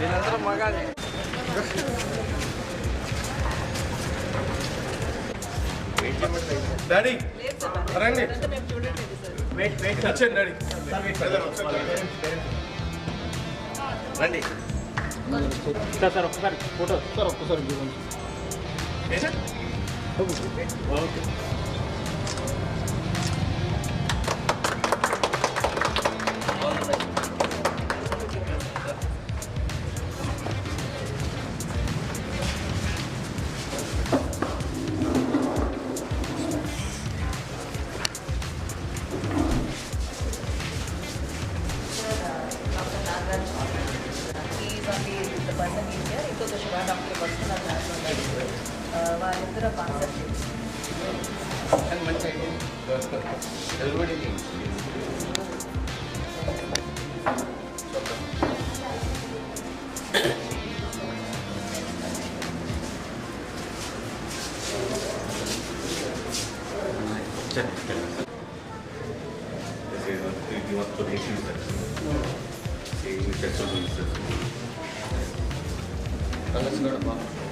వీళ్ళందరూ మగాలి డాడీ రండి వచ్చాను డాడీ. రండి. సార్ సార్ ఒక్కసారి ఫోటో. సార్? ఒక్కసారి Dr. వాళ్ళిద్దరు కాన్సెప్ట్ మంచి ఐడియా ఎవరిబడి కలర్స్ కూడా బాగుంది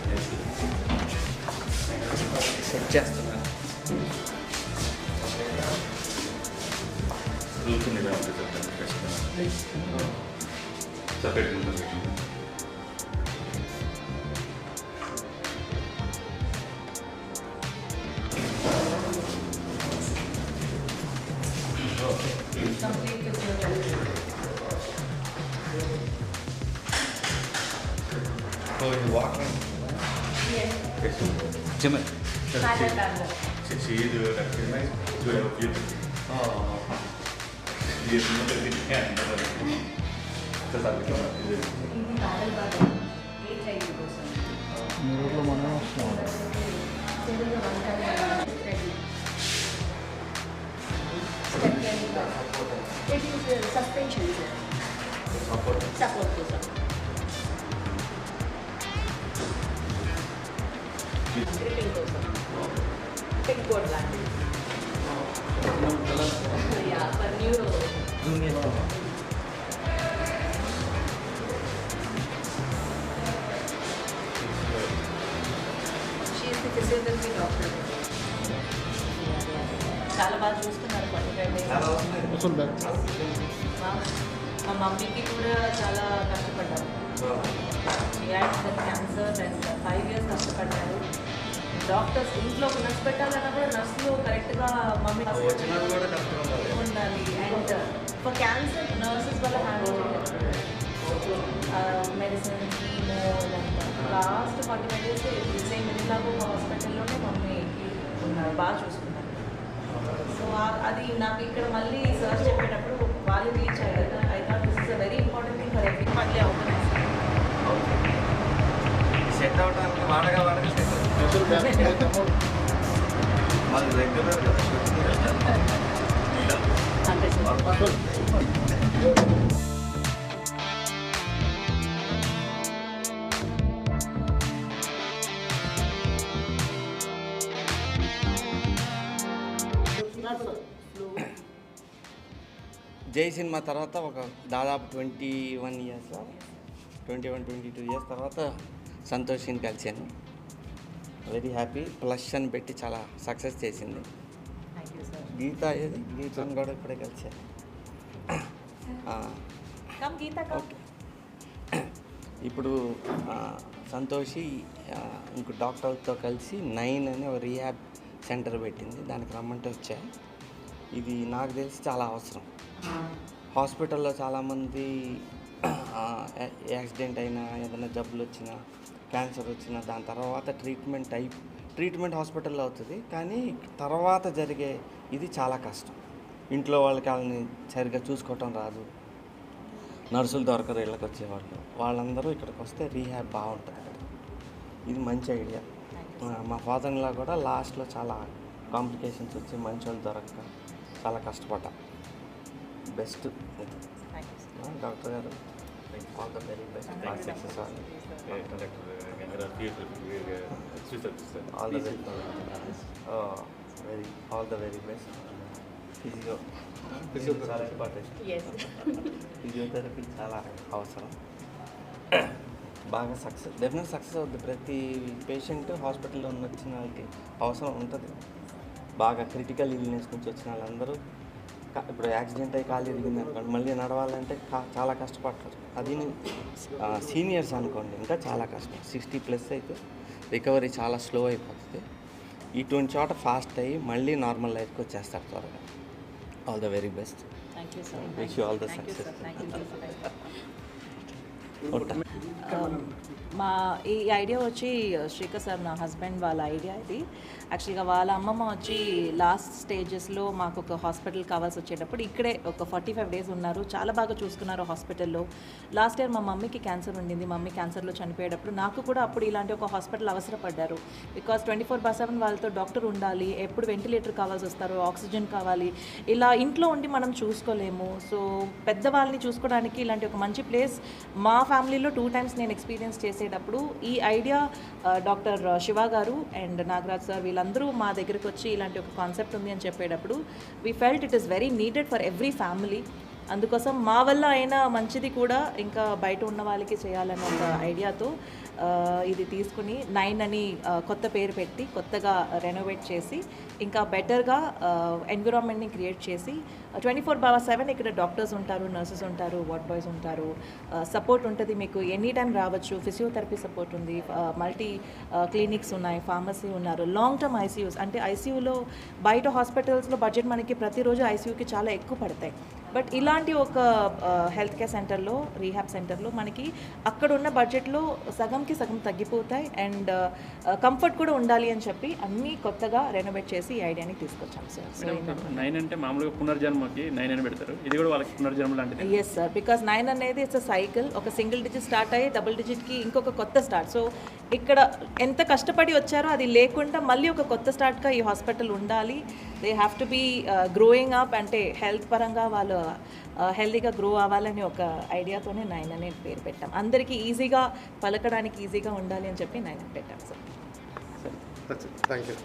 సెట్ చేస్తున్నాను సపరేట్ ఉంటుంది complete Yes. Jimmy. Silent Bamboo. She, she is your recognized. You have you. Oh. Yes, no, no, no. Just a little bit. Silent Bamboo. Eight type of person. Miracle man, Step can be It is uh, suspension. Support. Support. Gripping కోసం pick board లాంటిది yeah for neuro junior she is the physiotherapy doctor చాలా బాగా చూస్తున్నారు forty five days అసలు back మా మమ్మీకి కూడా చాలా కష్టపడ్డారు క్యాన్సర్ అండ్ ఫైవ్ ఇయర్స్ కష్టపడ్డారు. డాక్టర్స్ ఇంట్లో ఒక నర్స్ పెట్టాలన్నా కూడా నర్సులు కరెక్ట్గా మమ్మీ ఉండాలి. అండ్ ఫర్ క్యాన్సర్ నర్సెస్ వల్ల హ్యాండిల్ చేయలేదు medicine chemo last forty five days same ఇలాగో హాస్పిటల్లోనే మమ్మీకి ఉన్నారు బాగా చూసుకున్నారు. సో అది నాకు ఇక్కడ మళ్ళీ సర్చ్ చెప్పేటప్పుడు వాళ్ళు రీచ్ అయ్యారు. సెట్ అవడానికి వాడగా వాడగా సెట్ రెగ్యులర్ జై సినిమా తర్వాత ఒక దాదాపు twenty one years twenty one twenty two years తర్వాత సంతోషిని కలిశాను వెరీ హ్యాపీ ప్లస్ అని పెట్టి చాలా సక్సెస్ చేసింది. గీత ఏది? గీతను కూడా ఇప్పుడే కలిశాను ఇప్పుడు సంతోషి ఇంకో డాక్టర్తో కలిసి నైన్ అని ఒక రీహాబ్ సెంటర్ పెట్టింది. దానికి రమ్మంటే వచ్చా? ఇది నాకు తెలిసి చాలా అవసరం. హాస్పిటల్లో చాలామంది యాక్సిడెంట్ అయినా ఏదైనా జబ్బులు వచ్చినా క్యాన్సర్ వచ్చినా దాని తర్వాత ట్రీట్మెంట్ అయి ట్రీట్మెంట్ హాస్పిటల్లో అవుతుంది. కానీ తర్వాత జరిగే ఇది చాలా కష్టం. ఇంట్లో వాళ్ళకి వాళ్ళని సరిగ్గా చూసుకోవటం రాదు. నర్సులు దొరకరు ఇళ్ళకి వచ్చేవాళ్ళు వాళ్ళందరూ ఇక్కడికి వస్తే రీహాబ్ బాగుంటుంది ఇక్కడ ఇది మంచి ఐడియా. మా ఫాదర్లా కూడా లాస్ట్లో చాలా కాంప్లికేషన్స్ వచ్చి మంచి వాళ్ళు దొరక్క చాలా కష్టపడ్డా. బెస్ట్ డాక్టర్ గారు. All the very best success all the very very all the very best physio చాలా ఇంపార్టెంట్ ఫిజియోథెరపీ చాలా అవసరం. బాగా సక్సెస్ డెఫినెట్ సక్సెస్ అవుద్ది. ప్రతి పేషెంట్ హాస్పిటల్లో ఉన్న వచ్చిన వాళ్ళకి అవసరం ఉంటుంది. బాగా క్రిటికల్ ఇల్నెస్ నుంచి వచ్చిన వాళ్ళందరూ ఇప్పుడు యాక్సిడెంట్ అయ్యి కాలు ఇరిగింది అనుకోండి మళ్ళీ నడవాలంటే చాలా కష్టపడతారు. అది సీనియర్స్ అనుకోండి ఇంకా చాలా కష్టం. సిక్స్టీ ప్లస్ అయితే రికవరీ చాలా స్లో అయిపోతుంది. ఇటువంటి చోట ఫాస్ట్ అయ్యి మళ్ళీ నార్మల్ లైఫ్కి వచ్చేస్తారు త్వరగా. All the very best thank you sir Wish you. Um, మా ఈ ఐడియా వచ్చి uh, శ్రీకర్ సార్ నా హస్బెండ్ వాళ్ళ ఐడియా ఇది. యాక్చువల్గా వాళ్ళ అమ్మమ్మ వచ్చి లాస్ట్ స్టేజెస్లో మాకు ఒక హాస్పిటల్ కావాల్సి వచ్చేటప్పుడు ఇక్కడే ఒక ఫార్టీ ఫైవ్ డేస్ ఉన్నారు. చాలా బాగా చూసుకున్నారు హాస్పిటల్లో లాస్ట్ ఇయర్ మా మమ్మీకి క్యాన్సర్ ఉండింది. మమ్మీ క్యాన్సర్లో చనిపోయేటప్పుడు నాకు కూడా అప్పుడు ఇలాంటి ఒక hospital అవసరపడ్డారు. Because twenty four by seven వాళ్ళతో డాక్టర్ ఉండాలి. ఎప్పుడు వెంటిలేటర్ కావాల్సి వస్తారు ఆక్సిజన్ కావాలి. ఇలా ఇంట్లో ఉండి మనం చూసుకోలేము. సో పెద్దవాళ్ళని చూసుకోవడానికి ఇలాంటి ఒక మంచి ప్లేస్ మా ఫ్యామిలీలో టూ టైమ్స్ నేను ఎక్స్పీరియన్స్ చేసేటప్పుడు ఈ ఐడియా డాక్టర్ శివ గారు అండ్ నాగరాజ్ సార్ వీళ్ళందరూ మా దగ్గరికి వచ్చి ఇలాంటి ఒక కాన్సెప్ట్ ఉంది అని చెప్పేటప్పుడు we felt it is very needed for every family అందుకోసం మా వల్ల అయినా మంచిది కూడా ఇంకా బయట ఉన్న వాళ్ళకి చేయాలన్న ఒక ఐడియాతో ఇది తీసుకుని నైన్ అని కొత్త పేరు పెట్టి కొత్తగా రెనోవేట్ చేసి ఇంకా బెటర్గా ఎన్విరాన్మెంట్ని క్రియేట్ చేసి ట్వంటీ ఫోర్ బై సెవెన్ ఇక్కడ డాక్టర్స్ ఉంటారు నర్సెస్ ఉంటారు వార్డ్ బాయ్స్ ఉంటారు. సపోర్ట్ ఉంటుంది మీకు. ఎనీ టైం రావచ్చు. ఫిజియోథెరపీ సపోర్ట్ ఉంది. మల్టీ క్లినిక్స్ ఉన్నాయి ఫార్మసీ ఉన్నారు. లాంగ్ టర్మ్ ఐసీయూస్ అంటే ఐసీయూలో బయట హాస్పిటల్స్లో బడ్జెట్ మనకి ప్రతిరోజు ఐసీయూకి చాలా ఎక్కువ పడతాయి. బట్ ఇలాంటి ఒక హెల్త్ కేర్ సెంటర్లో రీహాబ్ సెంటర్లో మనకి అక్కడ ఉన్న బడ్జెట్లో సగంకి సగం తగ్గిపోతాయి అండ్ కంఫర్ట్ కూడా ఉండాలి అని చెప్పి అన్నీ కొత్తగా రెనోవేట్ చేసి ఈ ఐడియాని తీసుకొచ్చాం సార్ నైన్ అంటే మామూలుగా పునర్జన్మకి నైన్ అని పెడతారు. ఇది కూడా వాళ్ళకి పునర్జన్మ లాంటిది. ఎస్ సార్ బికాస్ నైన్ అనేది ఇట్స్ అ సైకిల్ ఒక సింగిల్ డిజిట్ స్టార్ట్ అయ్యి డబుల్ డిజిట్కి ఇంకొక కొత్త స్టార్ట్ సో ఇక్కడ ఎంత కష్టపడి వచ్చారో అది లేకుండా మళ్ళీ ఒక కొత్త స్టార్ట్గా ఈ హాస్పిటల్ ఉండాలి. They have to be growing up అంటే హెల్త్ పరంగా వాళ్ళు uh, హెల్తీగా గ్రో అవ్వాలని ఒక ఐడియాతోనే నైన్ అనే పేరు పెట్టాం. అందరికీ ఈజీగా పలకడానికి ఈజీగా ఉండాలి అని చెప్పి నైన్ అని పెట్టాం సార్ థ్యాంక్ యూ